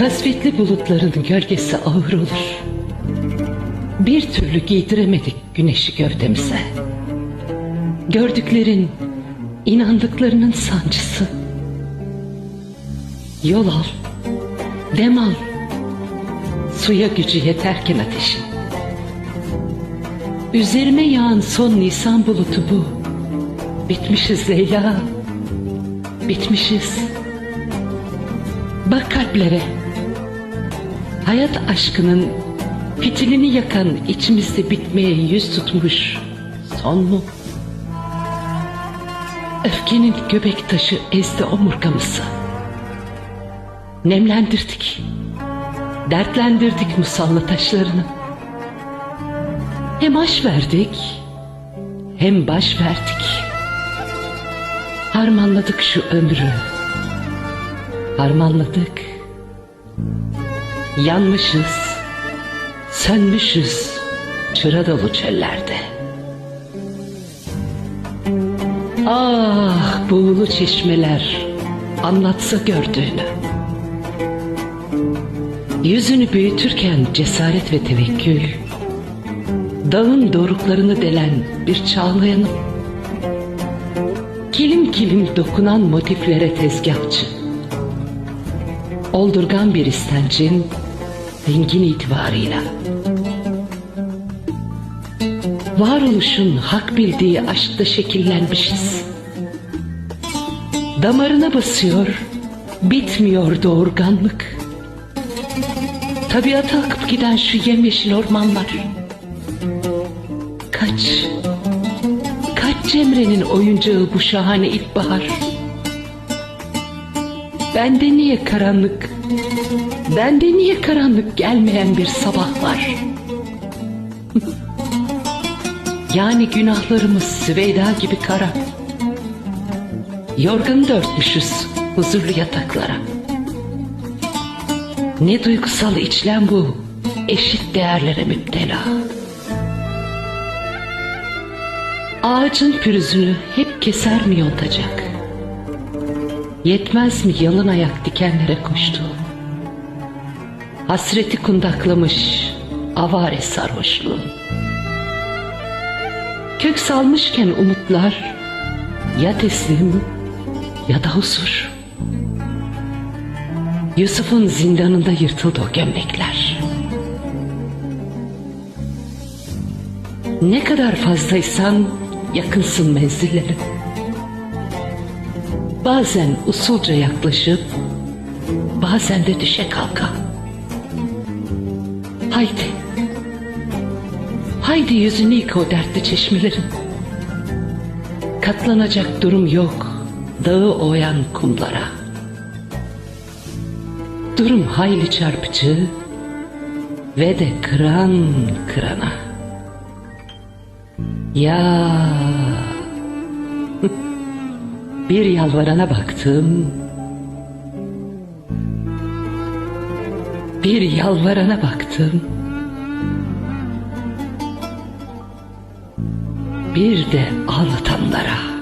Kasvetli bulutların gölgesi ağır olur. Bir türlü giydiremedik güneşi gövdemize. Gördüklerin, inandıklarının sancısı. Yol al, dem al. Suya gücü yeterken ateşin. Üzerime yağan son Nisan bulutu bu. Bitmişiz Leyla. Bitmişiz. Bak kalplere. Hayat aşkının fitilini yakan içimizde bitmeye yüz tutmuş son mu? Öfkenin göbek taşı ezdi omurgamızı. Nemlendirdik. Dertlendirdik musalla taşlarını. Hem aş verdik, hem baş verdik. Harmanladık şu ömrü. Harmanladık. Yanmışız, sönmüşüz çıra dolu çöllerde. Ah buğulu çeşmeler anlatsa gördüğünü. Yüzünü büyütürken cesaret ve tevekkül. Dağın doruklarını delen bir çağlayanım. Kilim kilim dokunan motiflere tezgahçı. Oldurgan bir istencin zengin itibarıyla. Varoluşun hak bildiği aşkta şekillenmişiz. Damarına basıyor, bitmiyor doğurganlık. Tabiata akıp giden şu yemyeşil ormanlar. Kaç, kaç Cemre'nin oyuncağı bu şahane ilkbahar. Bende niye karanlık, bende niye karanlık gelmeyen bir sabah var? yani günahlarımız Süveyda gibi kara. Yorganı da huzurlu yataklara. Ne duygusal içlem bu eşit değerlere müptela. Ağacın pürüzünü hep keser mi yontacak? Yetmez mi yalın ayak dikenlere koştuğum? Hasreti kundaklamış avare sarhoşluğum. Kök salmışken umutlar ya teslim ya da huzur. Yusuf'un zindanında yırtıldı o gömlekler. Ne kadar fazlaysan yakınsın menzillerin. Bazen usulca yaklaşıp bazen de düşe kalka. Haydi. Haydi yüzünü yıka o dertli çeşmelerin. Katlanacak durum yok dağı oyan kumlara. Durum hayli çarpıcı ve de kıran kırana. Ya bir yalvarana baktım. Bir yalvarana baktım. Bir de ağlatanlara.